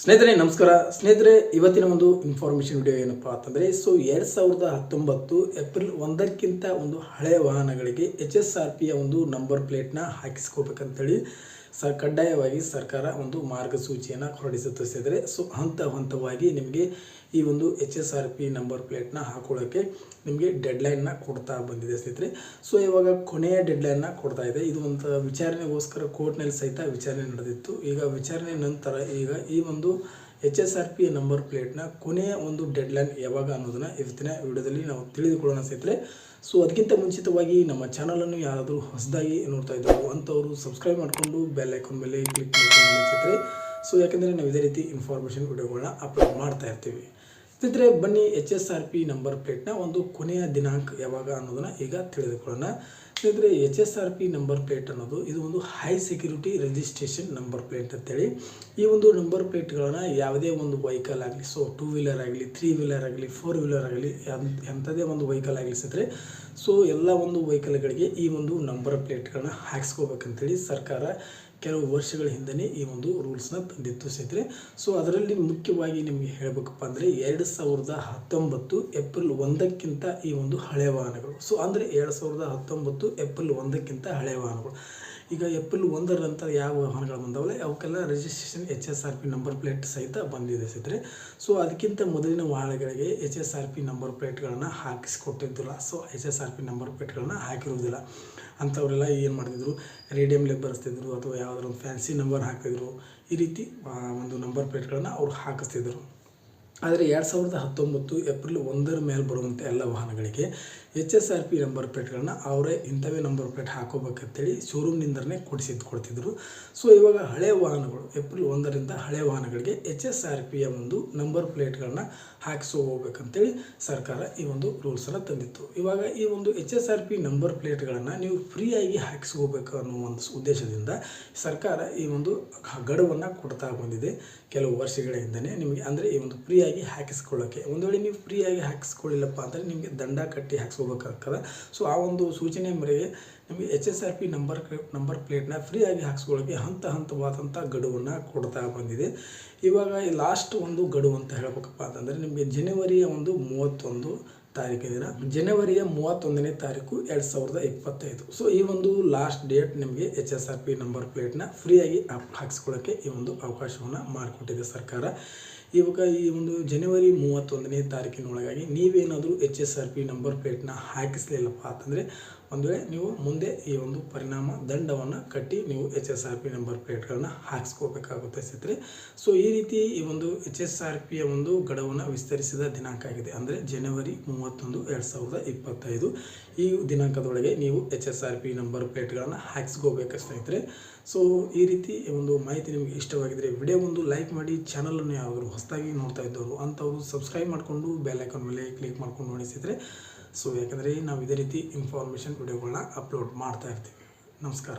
ಸ್ನೇಹಿತರೆ, ನಮಸ್ಕಾರ. ಸ್ನೇಹಿತರೆ, ಇವತ್ತಿನ ಒಂದು ಇನ್ಫಾರ್ಮೇಷನ್ ವಿಡಿಯೋ ಏನಪ್ಪಾ ಅಂತಂದರೆ, ಸೊ ಎರಡು ಸಾವಿರದ ಹತ್ತೊಂಬತ್ತು ಏಪ್ರಿಲ್ ಒಂದಕ್ಕಿಂತ ಒಂದು ಹಳೆಯ ವಾಹನಗಳಿಗೆ ಎಚ್ ಎಸ್ ಆರ್ ಪಿಯ ಒಂದು ನಂಬರ್ ಪ್ಲೇಟ್ನ ಹಾಕಿಸ್ಕೋಬೇಕಂತೇಳಿ. ಸ ಕಡ್ಡಾಯವಾಗಿ ಸರ್ಕಾರ ಒಂದು ಮಾರ್ಗಸೂಚಿಯನ್ನು ಹೊರಡಿಸುತ್ತೆ ಸ್ನೇಹಿತರೆ ಸೊ, ಹಂತ ಹಂತವಾಗಿ ನಿಮಗೆ ಈ ಒಂದು H S R P number ಪ್ಲೇಟ್ನ ಹಾಕೊಳ್ಳೋಕ್ಕೆ ನಿಮಗೆ ಡೆಡ್ಲೈನ್ನ ಕೊಡ್ತಾ ಬಂದಿದೆ ಸ್ನೇಹಿತರೆ. ಸೊ, ಇವಾಗ ಕೊನೆಯ ಡೆಡ್ಲೈನ್ನ ಕೊಡ್ತಾ ಇದೆ. ಇದು ಒಂದು ವಿಚಾರಣೆಗೋಸ್ಕರ ಕೋರ್ಟ್ನಲ್ಲಿ ಸಹಿತ ವಿಚಾರಣೆ ನಡೆದಿತ್ತು. ಈಗ ವಿಚಾರಣೆ ನಂತರ ಈಗ ಈ ಒಂದು H S R P number ಪ್ಲೇಟ್ನ ಕೊನೆಯ ಒಂದು ಡೆಡ್ಲೈನ್ ಯಾವಾಗ ಅನ್ನೋದನ್ನ ಇವತ್ತಿನ ವಿಡಿಯೋದಲ್ಲಿ ನಾವು ತಿಳಿದುಕೊಳ್ಳೋಣ ಸ್ನೇಹಿತರೆ. ಸೊ ಅದಕ್ಕಿಂತ ಮುಂಚಿತವಾಗಿ ನಮ್ಮ ಚಾನಲನ್ನು ಯಾರಾದರೂ ಹೊಸದಾಗಿ ನೋಡ್ತಾ ಇದ್ದಾರೆ ಅಂಥವರು ಸಬ್ಸ್ಕ್ರೈಬ್ ಮಾಡಿಕೊಂಡು ಬೆಲ್ ಐಕಾನ್ ಮೇಲೆ ಕ್ಲಿಕ್ ಮಾಡ್ಕೊಂಡು ಸ್ನೇಹಿತರೆ. ಸೊ ಯಾಕಂದರೆ ನಾವು ಇದೇ ರೀತಿ ಇನ್ಫಾರ್ಮೇಷನ್ ವಿಡಿಯೋಗಳನ್ನ ಅಪ್ಲೋಡ್ ಮಾಡ್ತಾ ಇರ್ತೀವಿ. ಸ್ನೇಹಿತರೆ, ಬನ್ನಿ H S R P number ಪ್ಲೇಟ್ನ ಒಂದು ಕೊನೆಯ ದಿನಾಂಕ ಯಾವಾಗ ಅನ್ನೋದನ್ನ ಈಗ ತಿಳಿದುಕೊಳ್ಳೋಣ. ಸ್ನೇಹಿತರೆ H S R P number plate ಅನ್ನೋದು, ಇದು ಒಂದು high security registration number plate ಅಂತೇಳಿ. ಈ ಒಂದು ನಂಬರ್ ಪ್ಲೇಟ್ಗಳನ್ನು ಯಾವುದೇ ಒಂದು ವೆಹಿಕಲ್ ಆಗಲಿ ಸೊ ಟೂ ವೀಲರ್ ಆಗಲಿ ತ್ರೀ ವೀಲರ್ ಆಗಲಿ ಫೋರ್ ವೀಲರ್ ಆಗಲಿ ಎಂಥದೇ ಒಂದು ವೆಹಿಕಲ್ ಆಗಲಿ ಸಿದ್ರೆ ಸೊ ಎಲ್ಲ ಒಂದು ವೆಹಿಕಲ್ಗಳಿಗೆ ಈ ಒಂದು ನಂಬರ್ ಪ್ಲೇಟ್ಗಳನ್ನ ಹಾಕ್ಸ್ಕೋಬೇಕಂತೇಳಿ ಸರ್ಕಾರ ಕೆಲವು ವರ್ಷಗಳ ಹಿಂದೆಯೇ ಈ ಒಂದು ರೂಲ್ಸ್ನ ತಂದಿತ್ತು ಸ್ನೇಹಿತರೆ ಸೊ ಅದರಲ್ಲಿ ಮುಖ್ಯವಾಗಿ ನಿಮಗೆ ಹೇಳಬೇಕಪ್ಪ ಅಂದರೆ ಎರಡು ಸಾವಿರದ ಹತ್ತೊಂಬತ್ತು, ಏಪ್ರಿಲ್ ಒಂದಕ್ಕಿಂತ ಈ ಒಂದು ಹಳೆ ವಾಹನಗಳು. ಸೊ ಅಂದರೆ ಎರಡು ಸಾವಿರದ ಹತ್ತೊಂಬತ್ತು ಏಪ್ರಿಲ್ ಒಂದಕ್ಕಿಂತ ಹಳೆಯ ವಾಹನಗಳು. ಈಗ ಎಪಲ್ ಒಂದರ ಯಾವ ವಾಹನಗಳು ಬಂದವಲ್ಲ, ಅವಕ್ಕೆಲ್ಲ registration H S R P number plate ಸಹಿತ ಬಂದಿದೆ ಸ್ನೇಹಿತರೆ ಸೊ ಅದಕ್ಕಿಂತ ಮೊದಲಿನ ವಾಹನಗಳಿಗೆ H S R P number ಪ್ಲೇಟ್ಗಳನ್ನು ಹಾಕಿಸ್ಕೊಟ್ಟಿದ್ದಿಲ್ಲ. So H S R P number ಪ್ಲೇಟ್ಗಳನ್ನು ಹಾಕಿರುವುದಿಲ್ಲ. ಅಂಥವರೆಲ್ಲ ಏನು ಮಾಡ್ತಿದ್ರು? ರೇಡಿಯಮ್ಲೆ ಬರೆಸ್ತಿದ್ರು, ಅಥವಾ ಯಾವುದಾದ್ರು ಒಂದು ಫ್ಯಾನ್ಸಿ ನಂಬರ್ ಹಾಕ್ತಿದ್ರು ಈ ರೀತಿ ಒಂದು ನಂಬರ್ ಪ್ಲೇಟ್ಗಳನ್ನು ಅವ್ರು ಹಾಕಿಸ್ತಿದ್ರು. ಆದರೆ ಎರಡು ಸಾವಿರದ ಹತ್ತೊಂಬತ್ತು ಏಪ್ರಿಲ್ ಒಂದರ ಮೇಲೆ ಬರುವಂಥ ಎಲ್ಲ ವಾಹನಗಳಿಗೆ H S R P number ಪ್ಲೇಟ್ಗಳನ್ನ ಅವರೇ ಇಂಥವೇ ನಂಬರ್ ಪ್ಲೇಟ್ ಹಾಕೋಬೇಕಂತೇಳಿ ಶೋರೂಮ್ನಿಂದನೇ ಕೊಡಿಸಿದ್ದು ಕೊಡ್ತಿದ್ರು. ಸೊ ಇವಾಗ ಹಳೆಯ ವಾಹನಗಳು, ಏಪ್ರಿಲ್ ಒಂದರಿಂದ ಹಳೆಯ ವಾಹನಗಳಿಗೆ ಎಚ್ ಎಸ್ ಆರ್ ಪಿಯ ಒಂದು ನಂಬರ್ ಪ್ಲೇಟ್ಗಳನ್ನ ಹಾಕಿಸೋ ಹೋಗ್ಬೇಕಂತೇಳಿ ಸರ್ಕಾರ ಈ ಒಂದು ರೂಲ್ಸನ್ನು ತಂದಿತ್ತು. ಇವಾಗ ಈ ಒಂದು H S R P number ಪ್ಲೇಟ್ಗಳನ್ನು ನೀವು ಫ್ರೀಯಾಗಿ ಹಾಕಿಸ್ಕೋಬೇಕು ಅನ್ನೋ ಒಂದು ಉದ್ದೇಶದಿಂದ ಸರ್ಕಾರ ಈ ಒಂದು ಗಡುವನ್ನು ಕೊಡ್ತಾ ಬಂದಿದೆ. ಕೆಲವು ವರ್ಷಗಳ ಹಿಂದೆಯೇ ನಿಮಗೆ, ಅಂದರೆ ಈ ಒಂದು ಫ್ರೀಯಾಗಿ ಹಾಕಿಸ್ಕೊಳ್ಳೋಕ್ಕೆ ಒಂದು ವೇಳೆ ನೀವು ಫ್ರೀಯಾಗಿ ಹಾಕಿಸ್ಕೊಳ್ಳಿಲ್ಲಪ್ಪ ಅಂದರೆ ನಿಮಗೆ ದಂಡ ಕಟ್ಟಿ ಹಾಕಿಸ್ಕೋಬೇಕಾಗ್ತದೆ. ಸೊ ಆ ಒಂದು ಸೂಚನೆ ಮೇರೆಗೆ ನಿಮಗೆ H S R P number number ಪ್ಲೇಟ್ನ ಫ್ರೀಯಾಗಿ ಹಾಕಿಸ್ಕೊಳ್ಳೋಕ್ಕೆ ಹಂತ ಹಂತವಾದಂಥ ಗಡುವನ್ನು ಕೊಡ್ತಾ ಬಂದಿದೆ. ಇವಾಗ ಲಾಸ್ಟ್ ಒಂದು ಗಡುವು ಅಂತ ಹೇಳ್ಬೇಕಪ್ಪ ಅಂತಂದರೆ ನಿಮಗೆ ಜನವರಿಯ ಒಂದು ಮೂವತ್ತೊಂದು ತಾರೀಕಿನ ದಿನ ಜನವರಿಯ ಮೂವತ್ತೊಂದನೇ ತಾರೀಕು ಎರಡು ಸಾವಿರದ ಇಪ್ಪತ್ತೈದು. ಸೊ ಈ ಒಂದು ಲಾಸ್ಟ್ ಡೇಟ್ ನಿಮಗೆ H S R P number ಪ್ಲೇಟ್ನ ಫ್ರೀಯಾಗಿ ಹಾಕ್- ಹಾಕಿಸ್ಕೊಳ್ಳೋಕ್ಕೆ ಈ ಒಂದು ಅವಕಾಶವನ್ನು ಮಾಡಿಕೊಟ್ಟಿದೆ ಸರ್ಕಾರ. ಇವಾಗ ಈ ಒಂದು ಜನವರಿ ಮೂವತ್ತೊಂದನೇ ತಾರೀಕಿನೊಳಗಾಗಿ ನೀವೇನಾದರೂ H S R P number ಪ್ಲೇಟ್ನ ಹಾಕಿಸ್ಲಿಲ್ಲಪ್ಪ ಅಂತಂದರೆ ಒಂದು ನೀವು ಮುಂದೆ ಈ ಒಂದು ಪರಿಣಾಮ ದಂಡವನ್ನು ಕಟ್ಟಿ ನೀವು H S R P number ಪ್ಲೇಟ್ಗಳನ್ನು ಹಾಕಿಸ್ಕೋಬೇಕಾಗುತ್ತೆ ಸ್ನೇಹಿತರೆ ಸೊ ಈ ರೀತಿ ಈ ಒಂದು ಎಚ್ ಎಸ್ ಆರ್ ಪಿಯ ಒಂದು ಗಡವನ್ನು ವಿಸ್ತರಿಸಿದ ದಿನಾಂಕ ಆಗಿದೆ. ಅಂದರೆ ಜನವರಿ ಮೂವತ್ತೊಂದು ಎರಡು ಸಾವಿರದ ಇಪ್ಪತ್ತೈದು. ಈ ದಿನಾಂಕದೊಳಗೆ ನೀವು H S R P number ಪ್ಲೇಟ್ಗಳನ್ನು ಹಾಕಿಸ್ಕೋಬೇಕು ಸ್ನೇಹಿತರೆ. ಸೊ ಈ ರೀತಿ ಒಂದು ಮಾಹಿತಿ ನಿಮಗೆ ಇಷ್ಟವಾಗಿದ್ದರೆ ವಿಡಿಯೋ ಒಂದು ಲೈಕ್ ಮಾಡಿ ಚಾನಲನ್ನು ಯಾರಾದರೂ ಹೊಸದಾಗಿ ನೋಡ್ತಾ ಇದ್ದವರು ಅಂಥವ್ರು ಸಬ್ಸ್ಕ್ರೈಬ್ ಮಾಡಿಕೊಂಡು ಬೆಲ್ ಐಕಾನ್ ಮೇಲೆ ಕ್ಲಿಕ್ ಮಾಡ್ಕೊಂಡು ನೋಡಿಸಿದರೆ ಸೊ ಯಾಕಂದರೆ ನಾವು ಇದೇ ರೀತಿ ಇನ್ಫಾರ್ಮೇಷನ್ ವಿಡಿಯೋಗಳನ್ನ ಅಪ್ಲೋಡ್ ಮಾಡ್ತಾ ಇರ್ತೀವಿ. ನಮಸ್ಕಾರ.